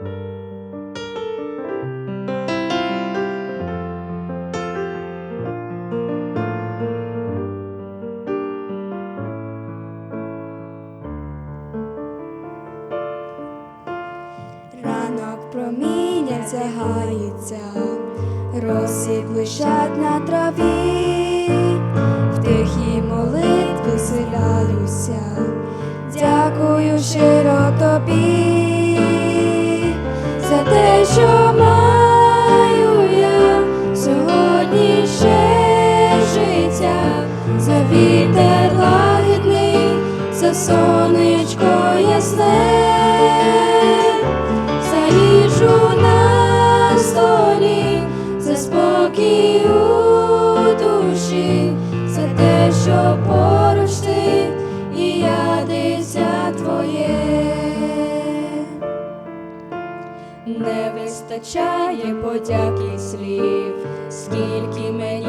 Ранок проміння тягається, роси блищать на траві, в тихій молитві селяюся, дякую щиро тобі те, що маю сьогодні ще життя, за лагідний, за сонечко ясне. За на столі, за спокій Не вистачає подяки слів, скільки мені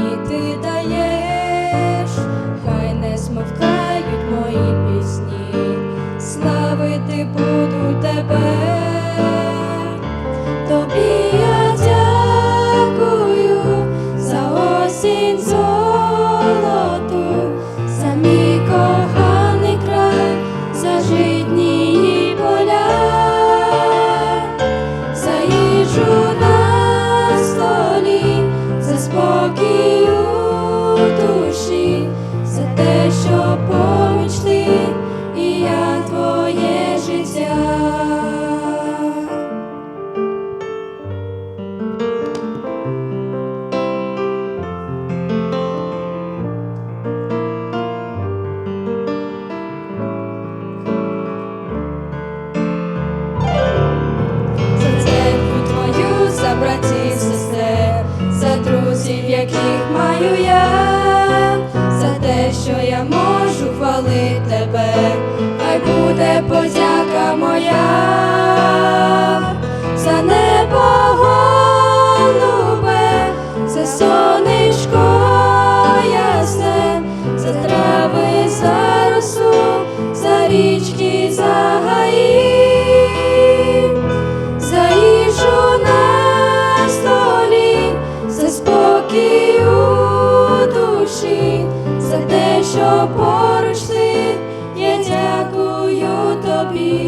маю я, за те, що я можу хвалити тебе, хай буде подяка моя, за небо голубе, за сонечко ясне, за трави, за росу, за річки, за гаї поруч ти, я дякую тобі.